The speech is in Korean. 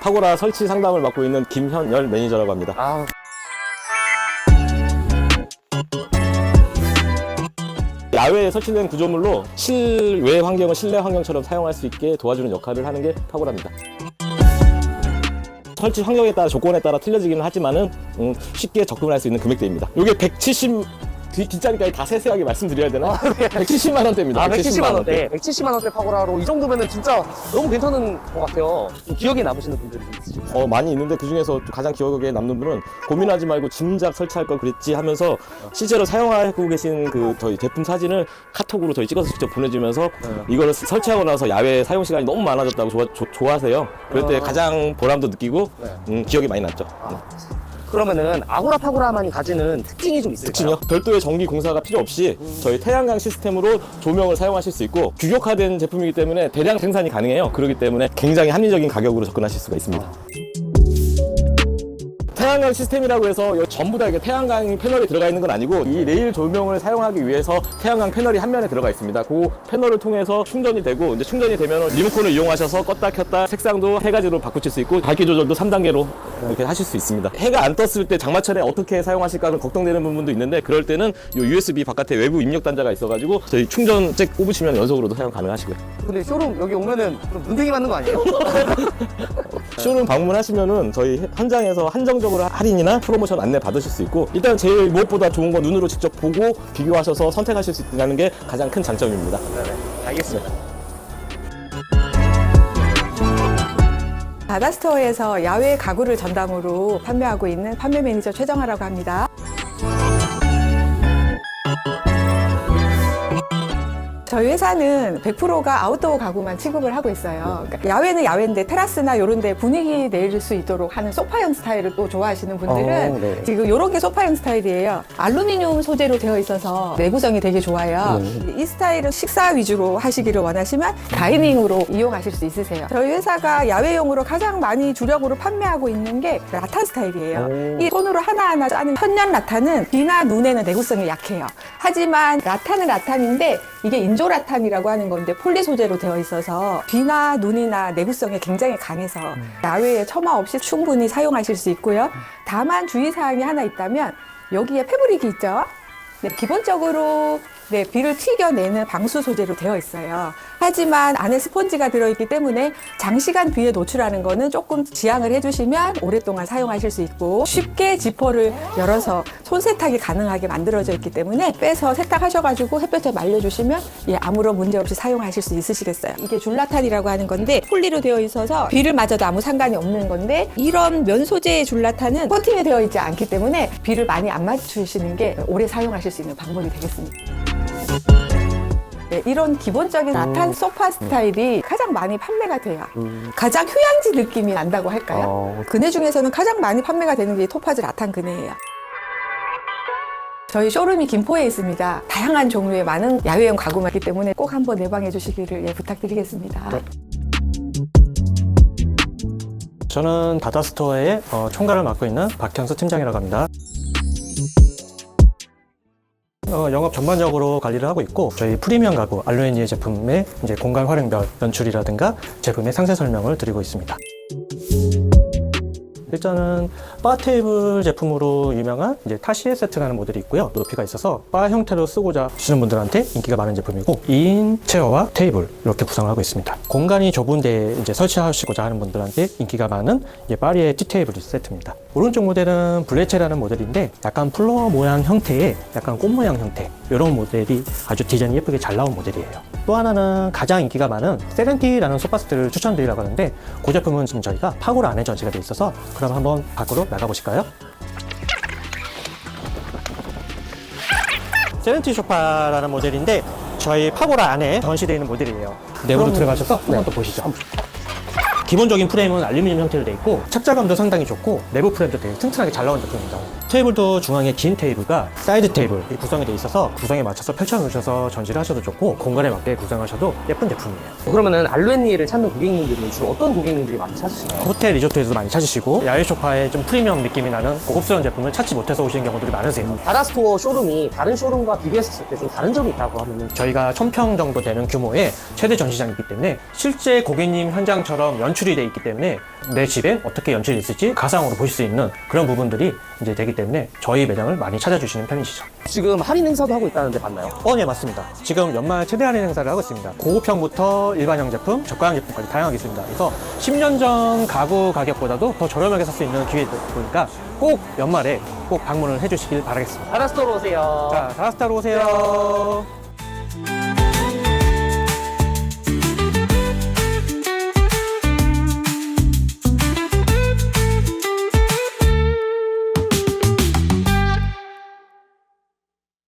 파고라 설치 상담을 맡고 있는 김현열 매니저라고 합니다. 아, 야외에 설치된 구조물로 실외 환경을 실내 환경처럼 사용할 수 있게 도와주는 역할을 하는 게 파고라입니다. 설치 환경에 따라 조건에 따라 틀려지기는 하지만은 음, 쉽게 접근할 수 있는 금액대입니다. 이게 170 뒷, 뒷자리까지 다 세세하게 말씀드려야 되나? 170만 원대입니다. 아 170만 원대. 170만 원대 파고라로 이 정도면은 진짜 너무 괜찮은 것 같아요. 좀 기억에 남으시는 분들이 좀 있으실까요? 어, 많이 있는데 그 중에서 가장 기억에 남는 분은 고민하지 말고 진작 설치할 걸 그랬지 하면서 실제로 사용하고 계신 그 저희 제품 사진을 카톡으로 저희 찍어서 직접 보내주면서 이거를 설치하고 나서 야외 사용 시간이 너무 많아졌다고 좋아, 조- 좋아하세요. 그럴 때 어. 가장 보람도 느끼고 네. 음, 기억이 많이 남죠. 그러면은 아고라 파고라만이 가지는 특징이 좀 있을까요? 특징요? 별도의 전기 공사가 필요 없이 저희 태양광 시스템으로 조명을 사용하실 수 있고 규격화된 제품이기 때문에 대량 생산이 가능해요. 그렇기 때문에 굉장히 합리적인 가격으로 접근하실 수가 있습니다. 태양광 시스템이라고 해서 전부 다 이게 태양광 패널이 들어가 있는 건 아니고 이 레일 조명을 사용하기 위해서 태양광 패널이 한 면에 들어가 있습니다. 그 패널을 통해서 충전이 되고 이제 충전이 되면 리모컨을 이용하셔서 껐다 켰다 색상도 세 가지로 바꾸실 수 있고 밝기 조절도 3단계로 이렇게 하실 수 있습니다. 해가 안 떴을 때 장마철에 어떻게 사용하실까 걱정되는 부분도 있는데 그럴 때는 이 USB 바깥에 외부 입력 단자가 있어가지고 저희 충전 잭 꼽으시면 연속으로도 사용 가능하시고요. 근데 쇼룸 여기 오면은 좀 눈탱이 맞는 거 아니에요? 쇼룸 방문하시면은 저희 현장에서 한정적으로 할인이나 프로모션 안내 받으실 수 있고 일단 제일 무엇보다 좋은 건 눈으로 직접 보고 비교하셔서 선택하실 수 있다는 게 가장 큰 장점입니다. 네네. 알겠습니다. 바다스토어에서 야외 가구를 전담으로 판매하고 있는 판매 매니저 최정아라고 합니다. 저희 회사는 100%가 아웃도어 가구만 취급을 하고 있어요. 그러니까 야외는 야외인데 테라스나 이런 데 분위기 내릴 수 있도록 하는 소파형 스타일을 또 좋아하시는 분들은 어, 네. 지금 이런 게 소파형 스타일이에요. 알루미늄 소재로 되어 있어서 내구성이 되게 좋아요. 음. 이 스타일은 식사 위주로 하시기를 원하시면 다이닝으로 이용하실 수 있으세요. 저희 회사가 야외용으로 가장 많이 주력으로 판매하고 있는 게 라탄 스타일이에요. 오. 이 손으로 하나하나 짜는 천연 라탄은 비나 눈에는 내구성이 약해요. 하지만 라탄은 라탄인데 이게 인조라탄이라고 하는 건데 폴리 소재로 되어 있어서 비나 눈이나 내구성이 굉장히 강해서 야외에 처마 없이 충분히 사용하실 수 있고요. 다만 주의사항이 하나 있다면 여기에 패브릭이 있죠. 네, 기본적으로 네, 비를 튀겨내는 방수 소재로 되어 있어요. 하지만 안에 스펀지가 들어있기 때문에 장시간 비에 노출하는 거는 조금 지양을 해주시면 오랫동안 사용하실 수 있고 쉽게 지퍼를 열어서 손 세탁이 가능하게 만들어져 있기 때문에 빼서 세탁하셔가지고 햇볕에 말려주시면 예, 아무런 문제 없이 사용하실 수 있으시겠어요. 이게 줄라탄이라고 하는 건데 폴리로 되어 있어서 비를 맞아도 아무 상관이 없는 건데 이런 면 소재의 줄라탄은 코팅이 되어 있지 않기 때문에 비를 많이 안 맞추시는 게 오래 사용하실 수 있는 방법이 되겠습니다. 네, 이런 기본적인 라탄 소파 스타일이 가장 많이 판매가 돼요. 가장 휴양지 느낌이 난다고 할까요? 어. 그네 중에서는 가장 많이 판매가 되는 게 토파즈 라탄 그네예요. 저희 쇼룸이 김포에 있습니다. 다양한 종류의 많은 야외용 가구가 있기 때문에 꼭 한번 내방해 주시기를 예, 부탁드리겠습니다. 네. 저는 바다스토어의 어, 총괄을 맡고 있는 박형수 팀장이라고 합니다. 어, 영업 전반적으로 관리를 하고 있고 저희 프리미엄 가구 알루미니의 제품의 이제 공간 활용별 연출이라든가 제품의 상세 설명을 드리고 있습니다. 일단은 바 테이블 제품으로 유명한 이제 타시에 세트라는 모델이 있고요. 높이가 있어서 바 형태로 쓰고자 하시는 분들한테 인기가 많은 제품이고 2인 체어와 테이블 이렇게 구성을 하고 있습니다. 공간이 좁은데 이제 설치하시고자 하는 분들한테 인기가 많은 이제 파리의 티 테이블 세트입니다. 오른쪽 모델은 블레체라는 모델인데 약간 플로어 모양 형태의 약간 꽃 모양 형태 이런 모델이 아주 디자인이 예쁘게 잘 나온 모델이에요. 또 하나는 가장 인기가 많은 세렌티라는 소파스트를 추천드리려고 하는데 그 제품은 지금 저희가 파고로 안에 전시가 되어 있어서 그럼 한번 밖으로 나가보실까요? 세렌티 소파라는 모델인데 저희 파고라 안에 전시되어 있는 모델이에요. 내부로 그럼- 들어가셔서 한번 또 보시죠. 기본적인 프레임은 알루미늄 형태로 되어 있고 착자감도 상당히 좋고 내부 프레임도 되게 튼튼하게 잘 나온 제품입니다. 테이블도 중앙에 긴 테이블과 사이드 테이블 이 구성이 되어 있어서 구성에 맞춰서 펼쳐 놓으셔서 전시를 하셔도 좋고 공간에 맞게 구성하셔도 예쁜 제품이에요. 그러면은 알루엔니를 찾는 고객님들은 주로 어떤 고객님들이 많이 찾으시나요? 호텔 리조트에서도 많이 찾으시고 야외 소파에 좀 프리미엄 느낌이 나는 고급스러운 제품을 찾지 못해서 오시는 경우들이 많으세요. 바다스토어 쇼룸이 다른 쇼룸과 비교했을 때 좀 다른 점이 있다고 하면은 저희가 1000평 정도 되는 규모의 최대 전시장이기 때문에 실제 고객님 현장처럼 연출이 돼 있기 때문에 내 집에 어떻게 연출이 있을지 가상으로 보실 수 있는 그런 부분들이 이제 되기 때문에 저희 매장을 많이 찾아주시는 편이시죠. 지금 할인 행사도 하고 있다는데 맞나요? 어, 네, 맞습니다. 지금 연말 최대 할인 행사를 하고 있습니다. 고급형부터 일반형 제품, 저가형 제품까지 다양하게 있습니다. 그래서 10년 전 가구 가격보다도 더 저렴하게 살 수 있는 기회다 보니까 꼭 연말에 꼭 방문을 해주시길 바라겠습니다. 다라스토로 오세요. 자, 다라스타로 오세요.